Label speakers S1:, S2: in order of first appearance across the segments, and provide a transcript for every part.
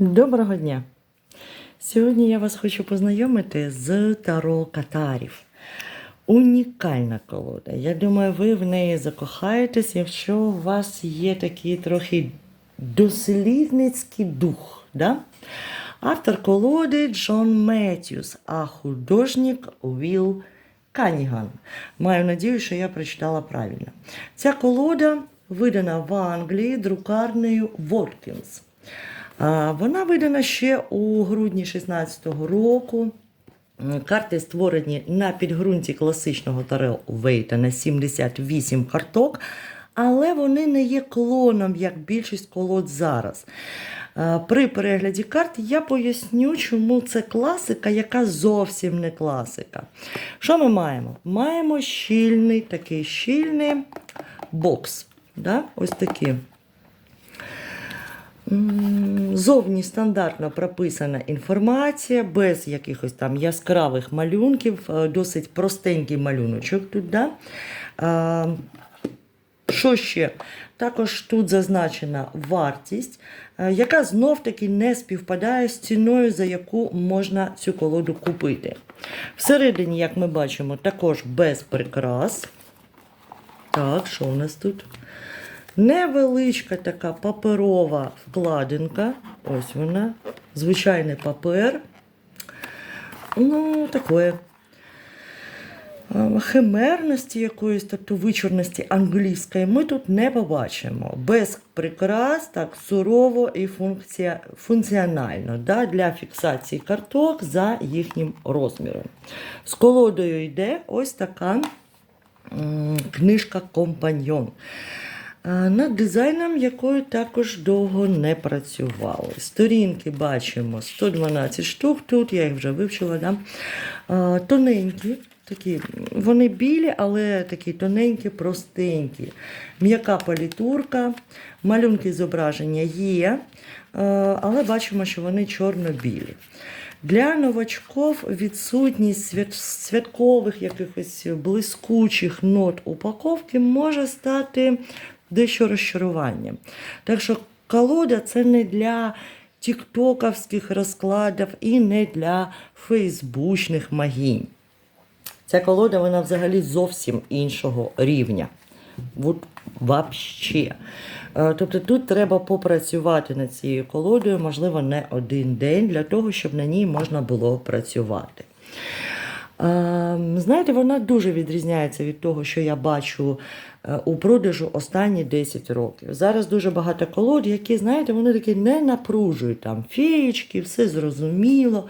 S1: Доброго дня! Сьогодні я вас хочу познайомити з Таро Катарів. Унікальна колода. Я думаю, ви в неї закохаєтесь, якщо у вас є такий трохи дослідницький дух. Да? Автор колоди Джон Меттьюс, а художник Уілл Каніган. Маю надію, що я прочитала правильно. Ця колода видана в Англії друкарнею Воткінс. Вона видана ще у грудні 16-го року. Карти створені на підґрунті класичного Таро Вейта на 78 карток, але вони не є клоном, як більшість колод зараз. При перегляді карт я поясню, чому це класика, яка зовсім не класика. Що ми маємо? Маємо щільний такий щільний бокс. Да? Ось такий. Зовні стандартно прописана інформація, без якихось там яскравих малюнків, е, досить простенький малюночок тут. Да? Що ще? Також тут зазначена вартість, е, яка знов-таки не співпадає з ціною, за яку можна цю колоду купити. Всередині, як ми бачимо, також без прикрас. Так, що у нас тут? Невеличка така паперова вкладинка. Ось вона. Звичайний папер. Ну, такое. Е, Химерності якоїсь, тобто вичорності англійської, ми тут не побачимо. Без прикрас, так сурово і функція, функціонально да, для фіксації карток за їхнім розміром. З колодою йде ось така м, книжка Компаньйон. Над дизайном якої також довго не працювали. Сторінки бачимо 112 штук. Тут я їх вже вивчила. Да? Тоненькі, такі, вони білі, але такі тоненькі, простенькі. М'яка палітурка, малюнки зображення є, але бачимо, що вони чорно-білі. Для новачків відсутність свят- святкових якихось блискучих нот упаковки може стати дещо розчаруванням. Так що колода це не для тіктоковських розкладів і не для фейсбучних магінь. Ця колода вона взагалі зовсім іншого рівня. От вообще. Е, Тобто тут треба попрацювати над цією колодою, можливо, не один день, для того, щоб на ній можна було працювати. Е, Знаєте, вона дуже відрізняється від того, що я бачу е, у продажу останні 10 років. Зараз дуже багато колод, які, знаєте, вони такі не напружують там феєчки, все зрозуміло,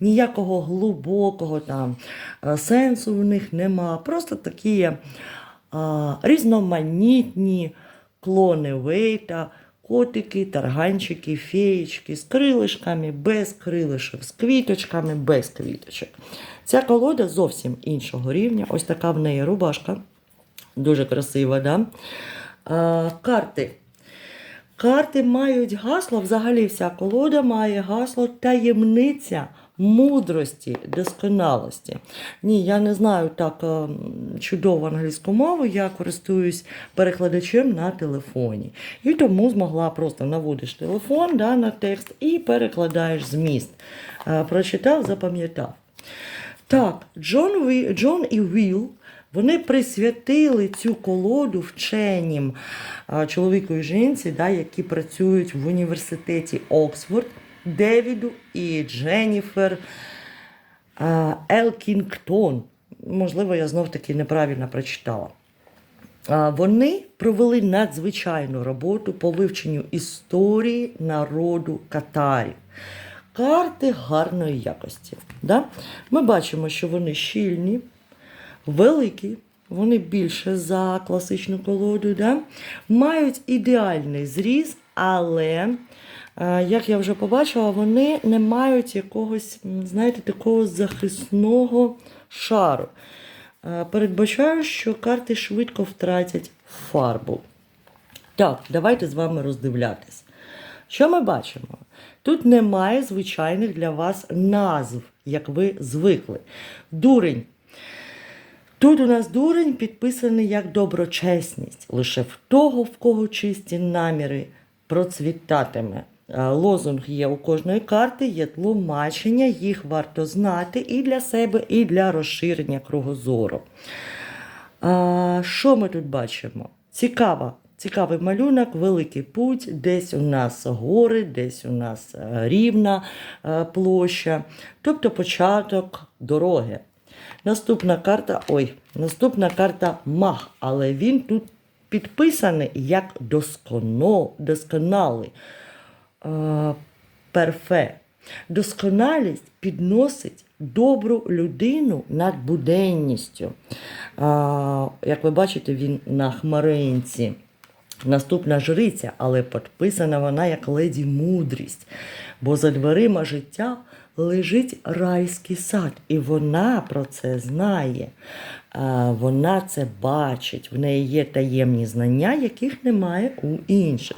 S1: ніякого глибокого там е, сенсу в них нема. Просто такі е, різноманітні клони вейта. Котики, тарганчики, феєчки з крилишками, без крилишок, з квіточками, без квіточок. Ця колода зовсім іншого рівня. Ось така в неї рубашка. Дуже красива, да? А, карти. Карти мають гасло, взагалі вся колода має гасло таємниця мудрості, досконалості. Ні, я не знаю так е, чудово англійську мову, я користуюсь перекладачем на телефоні. І тому змогла просто наводиш телефон да, на текст і перекладаєш зміст. Е, Прочитав, запам'ятав. Так, Джон. Джон і Вілл вони присвятили цю колоду вченім а, чоловіку і жінці, да, які працюють в університеті Оксфорд, Девіду і Дженніфер а, Елкінгтон. Можливо, я знов таки неправильно прочитала. А, Вони провели надзвичайну роботу по вивченню історії народу катарів. Карти гарної якості. Да? Ми бачимо, що вони щільні, великі, вони більше за класичну колоду, да? мають ідеальний зріз, але, е, як я вже побачила, вони не мають якогось, знаєте, такого захисного шару. Е, Передбачаю, що карти швидко втратять фарбу. Так, давайте з вами роздивлятись. Що ми бачимо? Тут немає звичайних для вас назв, як ви звикли. Дурень. Тут у нас дурень підписаний як доброчесність. Лише в того, в кого чисті наміри, процвітатиме. Е, Лозунг є у кожної карти, є тлумачення, їх варто знати і для себе, і для розширення кругозору. А, що ми тут бачимо? Цікаво. Цікавий малюнок, великий путь, десь у нас гори, десь у нас е, рівна е, площа, тобто початок дороги. Наступна карта, ой, наступна карта маг, але він тут підписаний як досконо, досконалий. Е, перфе. Досконалість підносить добру людину над буденністю. Як ви бачите, він на хмаринці. Наступна жриця, але підписана вона як леді мудрість, бо за дверима життя лежить райський сад, і вона про це знає. Вона це бачить, в неї є таємні знання, яких немає у інших.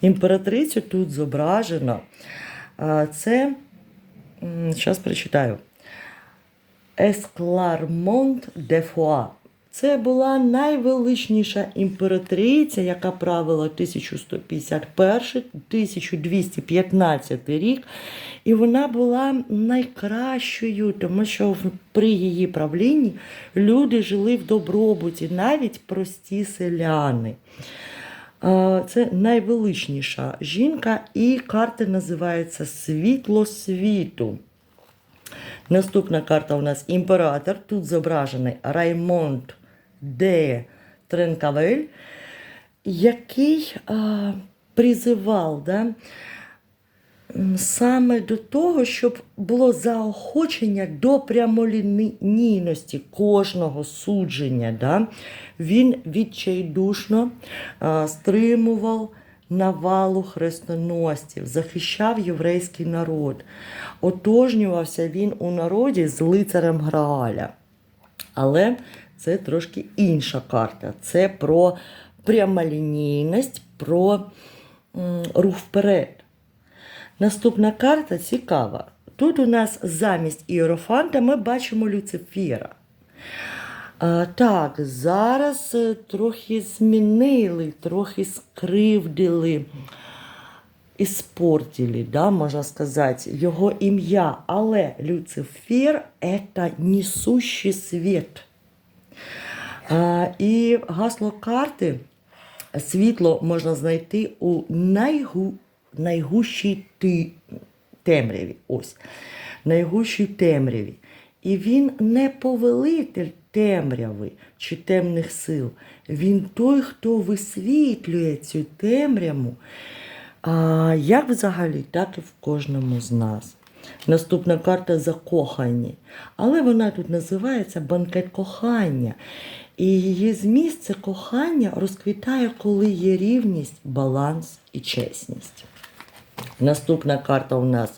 S1: Імператрицю тут зображено. Це, зараз прочитаю. Есклармонт де Фуа. Це була найвеличніша імператриця, яка правила 1151-1215 рік. І вона була найкращою, тому що при її правлінні люди жили в добробуті, навіть прості селяни. Це найвеличніша жінка, і карта називається Світло світу. Наступна карта у нас імператор. Тут зображений Раймонд де Тренкавель, який а, призивав да, саме до того, щоб було заохочення до прямолінійності кожного судження. Да? Він відчайдушно а, стримував навалу хрестоносців, захищав єврейський народ. Отожнювався він у народі з лицарем Грааля. Але це трошки інша карта. Це про прямолінійність, про рух вперед. Наступна карта цікава. Тут у нас замість Іерофанта ми бачимо Люцифера. Так, зараз е, трохи змінили, трохи скривдили, іспортили, да, можна сказати, його ім'я. Але Люцифер це несущий світ. І гасло карти світло можна знайти у найгу, найгущій темряві. Ось, найгущій темряві. І він не повелитель темряви чи темних сил. Він той, хто висвітлює цю темряву, як взагалі, так і в кожному з нас. Наступна карта закохані. Але вона тут називається банкет кохання. І її зміст це кохання розквітає, коли є рівність, баланс і чесність. Наступна карта у нас,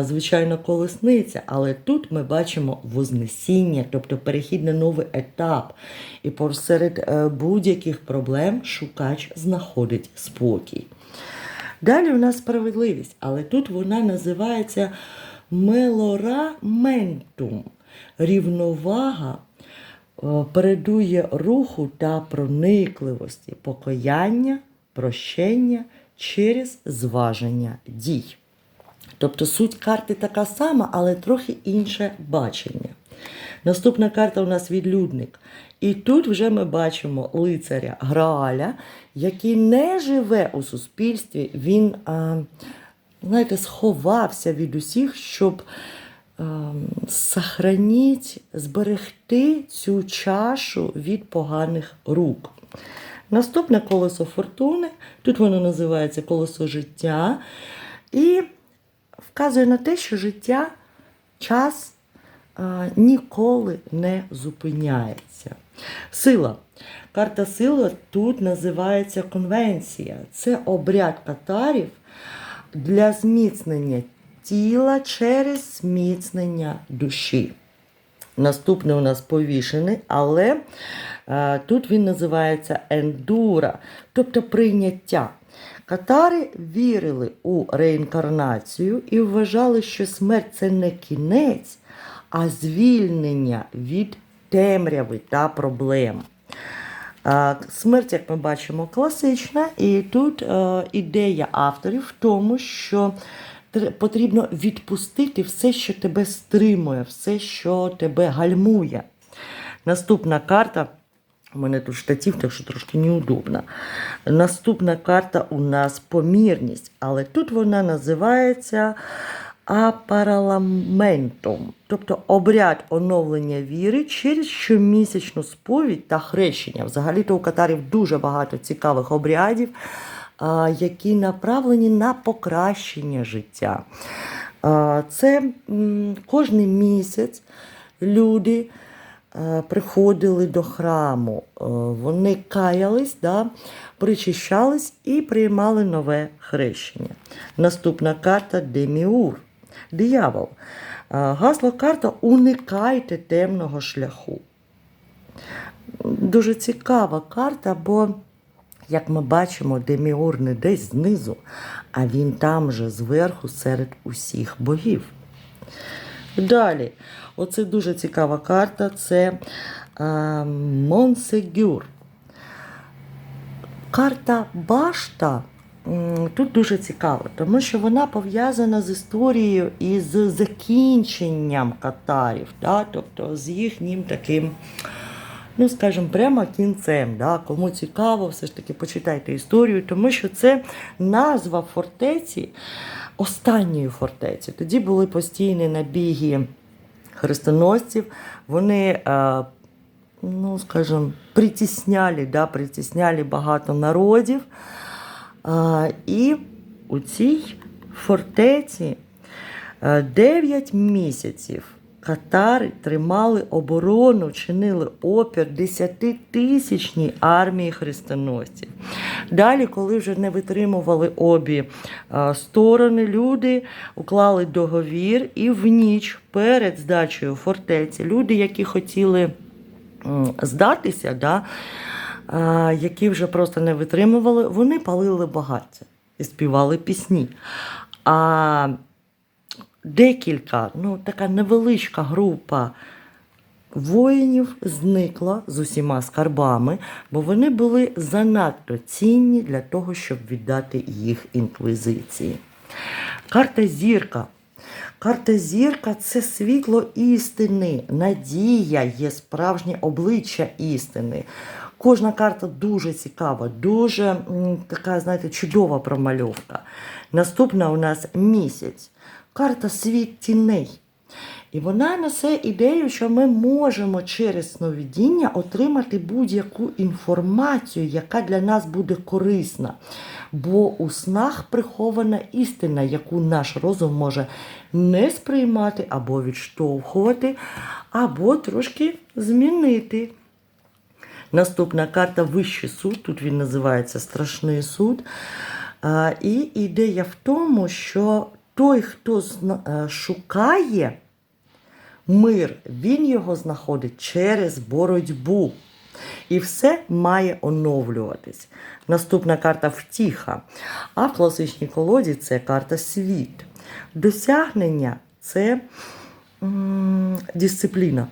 S1: звичайно, колесниця, але тут ми бачимо вознесіння, тобто перехід на новий етап. І посеред е, будь-яких проблем шукач знаходить спокій. Далі у нас справедливість, але тут вона називається мелораментум. Рівновага е, передує руху та проникливості, покаяння, прощення через зваження дій. Тобто суть карти така сама, але трохи інше бачення. Наступна карта у нас відлюдник. І тут вже ми бачимо лицаря Грааля, який не живе у суспільстві, він, а, знаєте, сховався від усіх, щоб а, сохраніть, зберегти цю чашу від поганих рук. Наступне колесо фортуни. Тут воно називається колесо життя. І вказує на те, що життя, час а, ніколи не зупиняється. Сила. Карта сили тут називається конвенція. Це обряд катарів для зміцнення тіла через зміцнення душі. Наступний у нас повішений, але е, тут він називається ендура, тобто прийняття. Катари вірили у реінкарнацію і вважали, що смерть це не кінець, а звільнення від темряви та проблем. Смерть, як ми бачимо, класична, і тут е, ідея авторів в тому, що потрібно відпустити все, що тебе стримує, все, що тебе гальмує. Наступна карта. У мене тут штатів, так що трошки неудобно. Наступна карта у нас помірність, але тут вона називається апараламентом, тобто обряд оновлення віри через щомісячну сповідь та хрещення. Взагалі-то у катарів дуже багато цікавих обрядів, які направлені на покращення життя. Це кожний місяць люди е, приходили до храму, е, вони каялись, да, причищались і приймали нове хрещення. Наступна карта Деміур, диявол. Е, Гасло карта Уникайте темного шляху. Дуже цікава карта, бо, як ми бачимо, Деміур не десь знизу, а він там же зверху серед усіх богів. Далі, оце дуже цікава карта. Це е, Монсегюр. Карта Башта тут дуже цікава, тому що вона пов'язана з історією і з закінченням катарів, да? тобто з їхнім таким. Ну, скажімо, прямо кінцем. Да? Кому цікаво, все ж таки почитайте історію, тому що це назва фортеці, останньої фортеці. Тоді були постійні набіги хрестоносців. Вони, е, ну, скажімо, притісняли, да? притісняли багато народів. І у цій фортеці 9 місяців катари тримали оборону, чинили опір 10-тисячній армії хрестоносців. Далі, коли вже не витримували обі сторони, люди уклали договір і в ніч перед здачею фортеці люди, які хотіли здатися, да, які вже просто не витримували, вони палили багаття і співали пісні. А декілька, ну така невеличка група воїнів зникла з усіма скарбами, бо вони були занадто цінні для того, щоб віддати їх інквізиції. Карта зірка. Карта зірка це світло істини, надія є справжнє обличчя істини. Кожна карта дуже цікава, дуже така, знаєте, чудова промальовка. Наступна у нас місяць. Карта світ тіней. І вона несе ідею, що ми можемо через сновидіння отримати будь-яку інформацію, яка для нас буде корисна. Бо у снах прихована істина, яку наш розум може не сприймати або відштовхувати, або трошки змінити. Наступна карта Вищий суд. Тут він називається Страшний суд. І ідея в тому, що той, хто шукає мир, він його знаходить через боротьбу. І все має оновлюватись. Наступна карта втіха. А в класичній колоді це карта світ. Досягнення це м, дисципліна.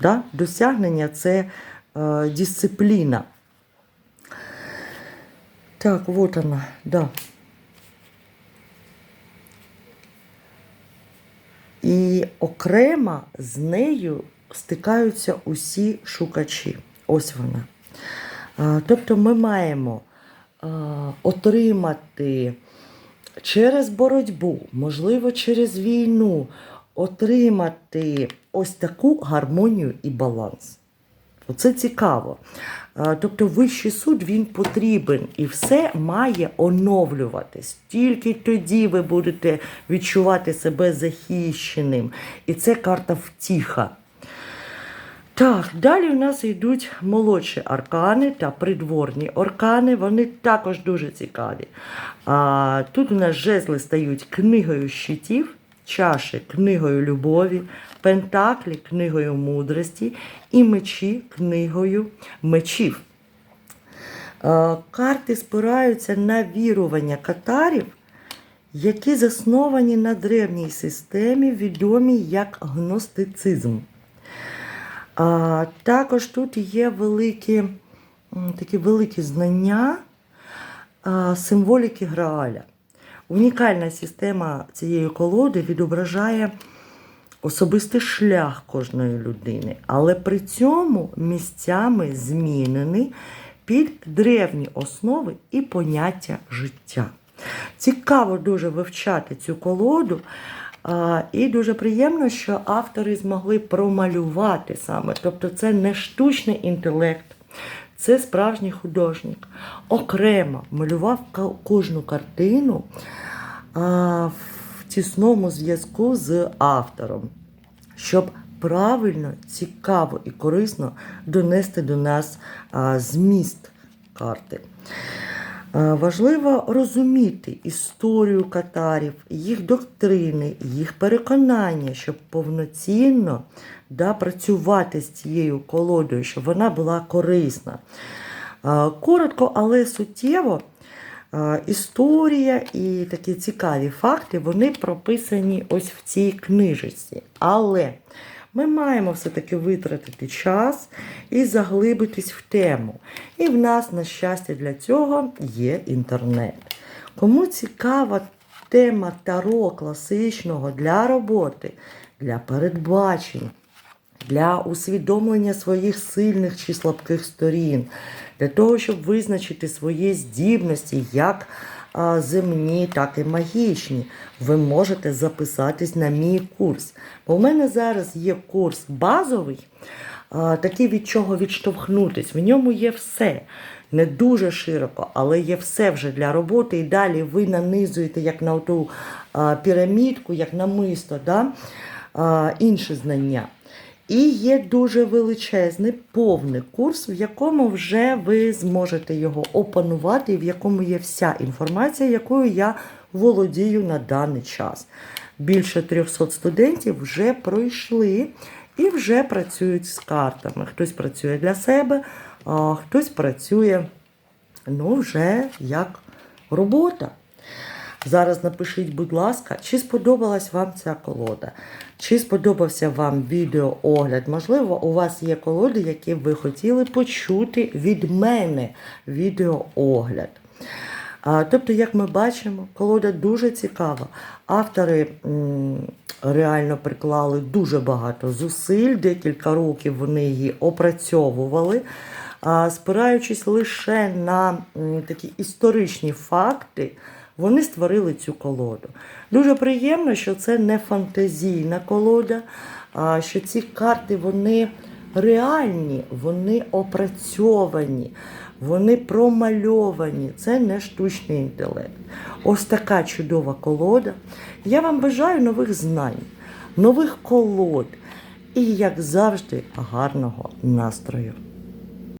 S1: Да? Досягнення це е, дисципліна. Так, вот она, да. І окремо з нею стикаються усі шукачі. Ось вона. А, Тобто ми маємо а, отримати через боротьбу, можливо, через війну, отримати ось таку гармонію і баланс. Оце цікаво. Е, Тобто вищий суд він потрібен і все має оновлюватись. Тільки тоді ви будете відчувати себе захищеним. І це карта втіха. Так, далі у нас йдуть молодші аркани та придворні аркани. Вони також дуже цікаві. А, тут у нас жезли стають книгою щитів, чаші книгою любові, пентаклі книгою мудрості і мечі книгою мечів. Е, Карти спираються на вірування катарів, які засновані на древній системі, відомій як гностицизм. Також тут є великі, такі великі знання символіки Грааля. Унікальна система цієї колоди відображає особистий шлях кожної людини, але при цьому місцями змінений під древні основи і поняття життя. Цікаво дуже вивчати цю колоду. І дуже приємно, що автори змогли промалювати саме. Тобто це не штучний інтелект, це справжній художник. Окремо малював кожну картину в тісному зв'язку з автором, щоб правильно, цікаво і корисно донести до нас зміст карти. Е, Важливо розуміти історію катарів, їх доктрини, їх переконання, щоб повноцінно да, працювати з цією колодою, щоб вона була корисна. Е, Коротко, але суттєво. е, Історія і такі цікаві факти вони прописані ось в цій книжечці. Але ми маємо все-таки витратити час і заглибитись в тему. І в нас, на щастя, для цього є інтернет. Кому цікава тема таро класичного для роботи, для передбачень, для усвідомлення своїх сильних чи слабких сторін, для того, щоб визначити свої здібності, як земні, так і магічні. Ви можете записатись на мій курс. Бо в мене зараз є курс базовий, такий від чого відштовхнутись. В ньому є все. Не дуже широко, але є все вже для роботи. І далі ви нанизуєте як на ту пірамідку, як на мисто, да? інші знання. І є дуже величезний повний курс, в якому вже ви зможете його опанувати, і в якому є вся інформація, якою я володію на даний час. Більше 300 студентів вже пройшли і вже працюють з картами. Хтось працює для себе, а хтось працює ну, вже як робота. Зараз напишіть, будь ласка, чи сподобалась вам ця колода, чи сподобався вам відеоогляд. Можливо, у вас є колоди, які ви хотіли почути від мене відеоогляд. Тобто, як ми бачимо, колода дуже цікава. Автори реально приклали дуже багато зусиль, декілька років вони її опрацьовували, спираючись лише на такі історичні факти, вони створили цю колоду. Дуже приємно, що це не фантазійна колода, а що ці карти вони реальні, вони опрацьовані, вони промальовані. Це не штучний інтелект. Ось така чудова колода. Я вам бажаю нових знань, нових колод і, як завжди, гарного настрою.